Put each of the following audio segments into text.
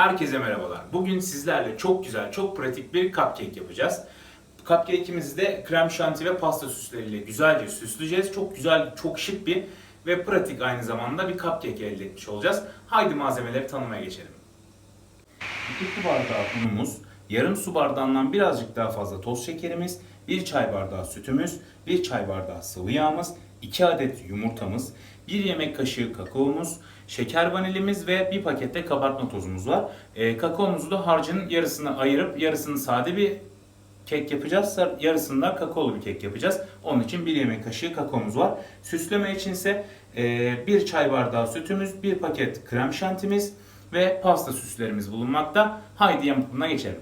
Herkese merhabalar. Bugün sizlerle çok güzel, çok pratik bir cupcake yapacağız. Cupcake'imizi de krem şanti ve pasta süsleriyle güzelce süsleyeceğiz. Çok güzel, çok şık bir ve pratik aynı zamanda bir cupcake elde etmiş olacağız. Haydi malzemeleri tanımaya geçelim. 2 su bardağı unumuz, yarım su bardağından birazcık daha fazla toz şekerimiz, 1 çay bardağı sütümüz, 1 çay bardağı sıvı yağımız, 2 adet yumurtamız, 1 yemek kaşığı kakaomuz, şeker vanilimiz ve bir pakette kabartma tozumuz var. E, kakaomuzu da harcının yarısını ayırıp yarısını sade bir kek yapacağız. Yarısını da kakaolu bir kek yapacağız. Onun için 1 yemek kaşığı kakaomuz var. Süsleme için ise 1 çay bardağı sütümüz, 1 paket krem şantimiz ve pasta süslerimiz bulunmakta. Haydi yapımına geçelim.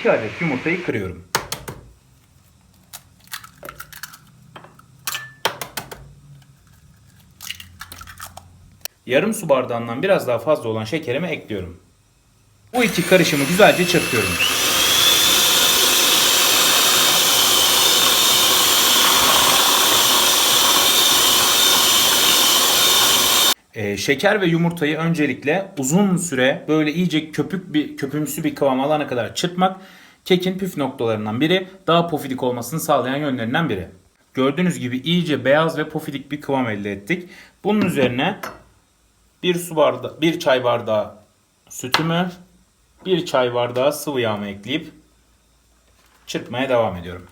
2 adet yumurtayı kırıyorum. Yarım su bardağından biraz daha fazla olan şekerimi ekliyorum. Bu iki karışımı güzelce çırpıyorum. Ee, şeker ve yumurtayı öncelikle uzun süre böyle iyice köpük bir köpümsü bir kıvam alana kadar çırpmak kekin püf noktalarından biri, daha pofidik olmasını sağlayan yönlerinden biri. Gördüğünüz gibi iyice beyaz ve pofidik bir kıvam elde ettik. Bunun üzerine bir su bardağı, bir çay bardağı sütümü, bir çay bardağı sıvı yağımı ekleyip çırpmaya devam ediyorum.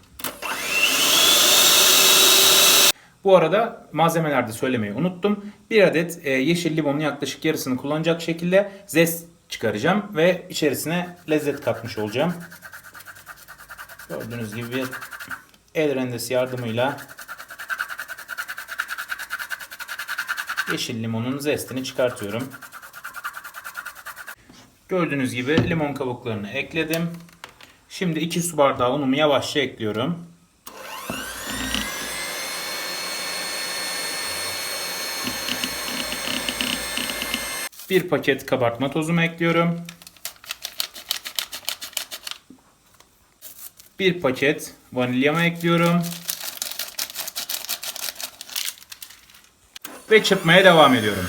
Bu arada malzemelerde söylemeyi unuttum. Bir adet e, yeşil limonun yaklaşık yarısını kullanacak şekilde zest çıkaracağım ve içerisine lezzet katmış olacağım. Gördüğünüz gibi el rendesi yardımıyla yeşil limonun zestini çıkartıyorum. Gördüğünüz gibi limon kabuklarını ekledim. Şimdi 2 su bardağı unumu yavaşça ekliyorum. Bir paket kabartma tozumu ekliyorum. Bir paket vanilyamı ekliyorum. Ve çırpmaya devam ediyorum.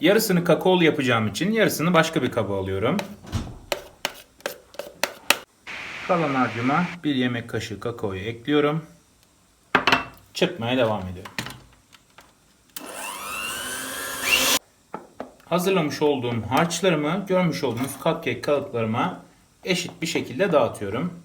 Yarısını kakaolu yapacağım için yarısını başka bir kaba alıyorum. Kalan harcıma bir yemek kaşığı kakaoyu ekliyorum. Çırpmaya devam ediyorum. Hazırlamış olduğum harçlarımı görmüş olduğunuz cupcake kalıplarıma eşit bir şekilde dağıtıyorum.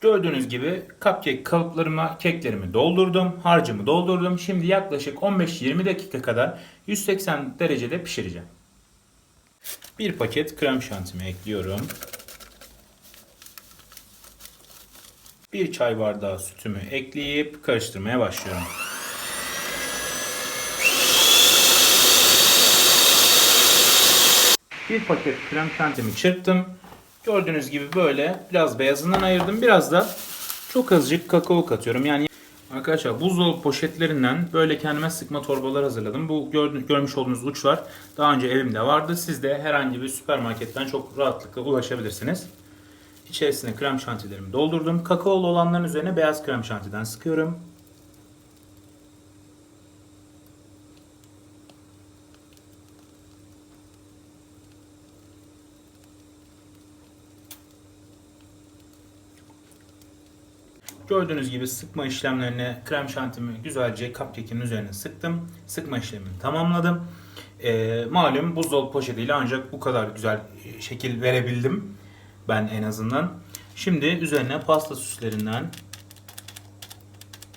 Gördüğünüz gibi cupcake kalıplarıma keklerimi doldurdum. Harcımı doldurdum. Şimdi yaklaşık 15-20 dakika kadar 180 derecede pişireceğim. Bir paket krem şantimi ekliyorum. Bir çay bardağı sütümü ekleyip karıştırmaya başlıyorum. Bir paket krem şantimi çırptım. Gördüğünüz gibi böyle biraz beyazından ayırdım. Biraz da çok azıcık kakao katıyorum. Yani arkadaşlar buzdolabı poşetlerinden böyle kendime sıkma torbalar hazırladım. Bu gördüğünüz, görmüş olduğunuz uçlar daha önce evimde vardı. Siz de herhangi bir süpermarketten çok rahatlıkla ulaşabilirsiniz. İçerisine krem şantilerimi doldurdum. Kakaolu olanların üzerine beyaz krem şantiden sıkıyorum. Gördüğünüz gibi sıkma işlemlerine krem şantimi güzelce cupcake'in üzerine sıktım. Sıkma işlemini tamamladım. Ee, malum buzdolabı poşetiyle ancak bu kadar güzel şekil verebildim. Ben en azından. Şimdi üzerine pasta süslerinden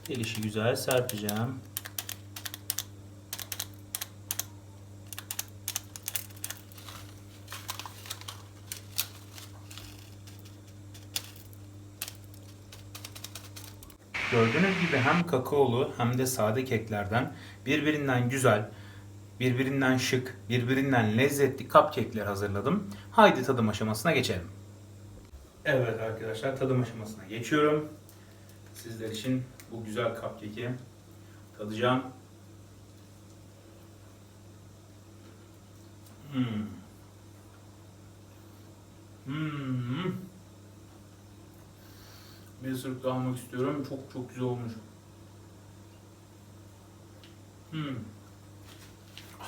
gelişi güzel serpeceğim. Gördüğünüz gibi hem kakaolu hem de sade keklerden birbirinden güzel, birbirinden şık, birbirinden lezzetli cupcake'ler hazırladım. Haydi tadım aşamasına geçelim. Evet arkadaşlar tadım aşamasına geçiyorum. Sizler için bu güzel cupcake'i tadacağım. Hmm. Hmm. Bir ısırık daha almak istiyorum. Çok çok güzel olmuş. Hmm.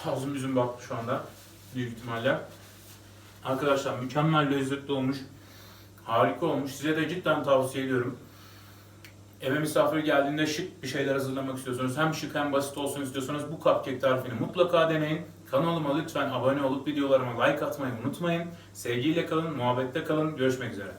Ağzım yüzüm baktı şu anda. Büyük ihtimalle. Arkadaşlar mükemmel lezzetli olmuş. Harika olmuş. Size de cidden tavsiye ediyorum. Eve misafir geldiğinde şık bir şeyler hazırlamak istiyorsanız, hem şık hem basit olsun istiyorsanız bu cupcake tarifini mutlaka deneyin. Kanalıma lütfen abone olup videolarıma like atmayı unutmayın. Sevgiyle kalın, muhabbette kalın. Görüşmek üzere.